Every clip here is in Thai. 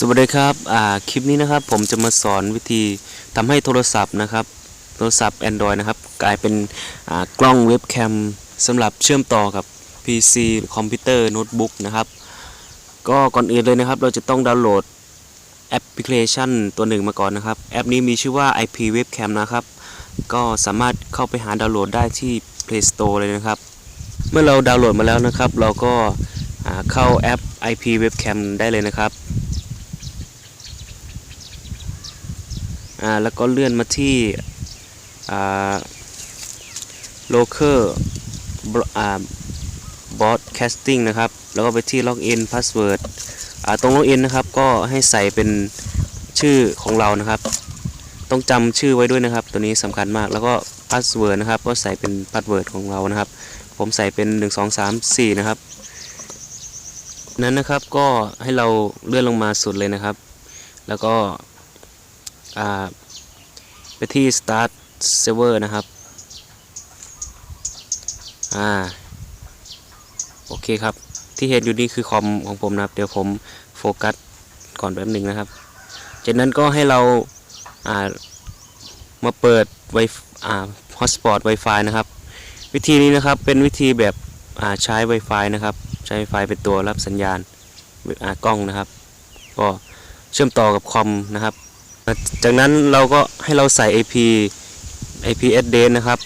สวัสดีครับ อ่า คลิปนี้นะครับ ผมจะมาสอนวิธีทำให้โทรศัพท์นะครับ โทรศัพท์ Android นะครับ กลายเป็น อ่า กล้องเว็บแคมสำหรับเชื่อมต่อกับ PC คอมพิวเตอร์โน้ตบุ๊กนะครับ ก็ก่อนอื่นเลยนะครับ เราจะต้องดาวน์โหลดแอปพลิเคชันตัวหนึ่งมาก่อนนะครับ แอปนี้มีชื่อว่า IP Webcam นะครับ ก็สามารถเข้าไปหาดาวน์โหลดได้ที่ Play Store เลยนะครับ เมื่อเราดาวน์โหลดมาแล้วนะครับ เราก็อ่าเข้าแอป IP Webcam ได้เลยนะครับ อ่าแล้วก็เลื่อนมาที่อ่า local bro- อ่า broadcasting นะครับ แล้วก็ไปที่ login password อ่าตรง login นะครับ ก็ให้ใส่เป็นชื่อของเรานะครับ ต้องจำชื่อไว้ด้วยนะครับ ตัวนี้สำคัญมาก แล้วก็ password นะครับ ก็ใส่เป็น password ของเรานะครับ ผมใส่เป็น 1 2 3 4 นะครับนั้นนะครับก็ให้เราเลื่อนลงมาสุดเลยนะครับ แล้วก็ ไปที่ start server นะครับ อ่า โอเคครับ ที่เห็นอยู่นี่คือคอมของผมนะครับ เดี๋ยวผมโฟกัสก่อนแป๊บหนึ่งนะครับ จากนั้นก็ให้เรา อ่า มาเปิดไวอ่า hotspot Wi-Fi นะครับ วิธีนี้นะครับเป็นวิธีแบบอ่าใช้ Wi-Fi นะครับ ใช้ Wi-Fi เป็นตัวรับสัญญาณอ่ากล้องนะครับ ก็เชื่อมต่อกับคอมนะครับ จากนั้นเราก็ให้เราใส่ IP IP address นะครับ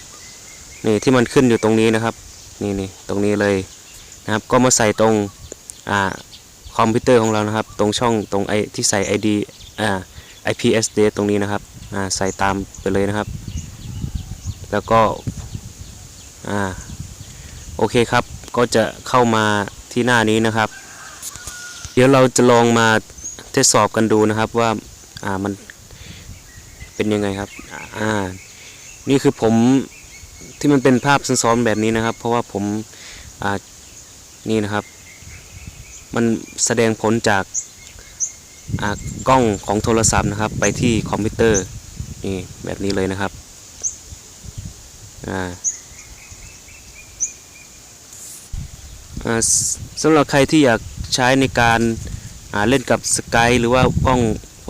นี่ที่มันขึ้นอยู่ตรงนี้นะครับนี่นี่ตรงนี้เลยนะครับก็มาใส่ตรงอ่าคอมพิวเตอร์ของเรานะครับ ตรงช่องตรงไอที่ใส่ ID อ่า IP address ตรงนี้นะครับอ่าใส่ตามไปเลยนะครับ แล้วก็อ่าโอเคครับก็จะเข้ามาที่หน้านี้นะครับ เดี๋ยวเราจะลองมาทดสอบกันดูนะครับว่าอ่ามัน เป็นยังไงครับ อ่า นี่คือผมที่มันเป็นภาพซ้อนๆแบบนี้นะครับ เพราะว่าผมอ่านี่นะครับ มันแสดงผลจากอ่ากล้องของโทรศัพท์นะครับ ไปที่คอมพิวเตอร์นี่แบบนี้เลยนะครับอ่าอ่าสำหรับใครที่อยากใช้ในการเล่นกับสกายหรือว่ากล้อง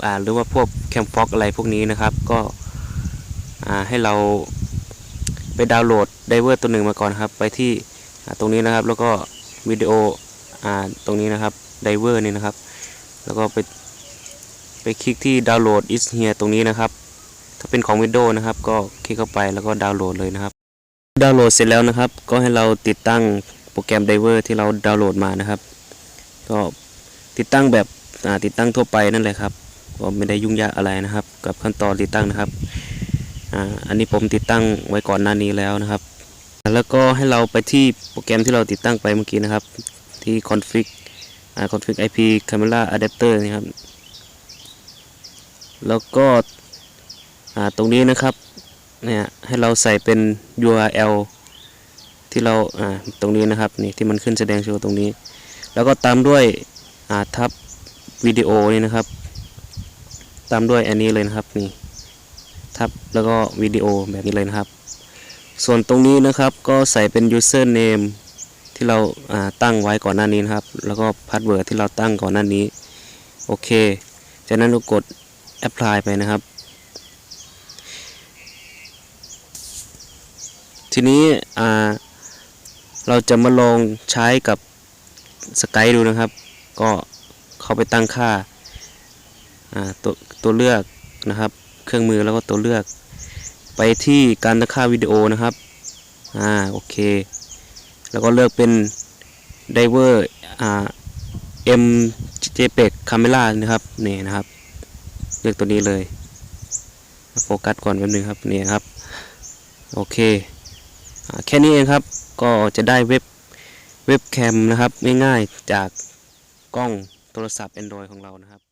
อ่าหรือว่าพวก แคมฟ็อกอะไรพวกนี้นะครับ ก็ให้เราไปดาวน์โหลดไดเวอร์ตัวหนึ่งมาก่อนครับ ไปที่ตรงนี้นะครับ แล้วก็วิดีโอตรงนี้นะครับไดเวอร์นี่นะครับ แล้วก็ไปไปคลิกที่ดาวน์โหลด is here ตรงนี้นะครับ ถ้าเป็นของ Windows นะครับ ก็คลิกเข้าไปแล้วก็ดาวน์โหลดเลยนะครับ ดาวน์โหลดเสร็จแล้วนะครับ ก็ให้เราติดตั้งโปรแกรมไดเวอร์ที่เราดาวน์โหลดมานะครับ ก็ติดตั้งแบบติดตั้งทั่วไปนั่นแหละครับ ก็ไม่ได้ยุ่งยากอะไรนะครับ กับขั้นตอนติดตั้งนะครับอ่าอันนี้ผมติดตั้งไว้ก่อนหน้านี้แล้วนะครับ แล้วก็ให้เราไปที่โปรแกรมที่เราติดตั้งไปเมื่อกี้นะครับ ที่ config อ่า config IP camera adapter นะครับ แล้วก็อ่าตรงนี้นะครับเนี่ยให้เราใส่เป็น URL ที่เราอ่าตรงนี้นะครับนี่ที่มันขึ้นแสดงโชว์ตรงนี้ แล้วก็ตามด้วยอ่าทับวิดีโอนี่นะครับ ตามด้วยอันนี้เลยนะครับนี่ทับแล้วก็วิดีโอแบบนี้เลยนะครับ ส่วนตรงนี้นะครับก็ใส่เป็น username ที่เราาตั้งไว้ก่อนหน้านี้นะครับ แล้วก็ password ที่เราตั้งก่อนหน้านี้ โอเค จากนั้นเรากด apply ไปนะครับ ทีนี้เราจะมาลองใช้กับสกายดูนะครับ ก็เข้าไปตั้งค่า ตัวตัวเลือกนะครับ เครื่องมือแล้วก็ตัวเลือก ไปที่การตั้งค่าวิดีโอนะครับอ่าโอเค แล้วก็เลือกเป็น diver อ่า M JPEG Camera นะครับนี่นะครับ เลือกตัวนี้เลยโฟกัสก่อนแป๊บนึงครับนี่ครับโอเคอแค่นี้เองครับก็จะได้เว็บเว็บแคมนะครับง่ายๆจากกล้องโทรศัพท์ Android ของเรานะครับ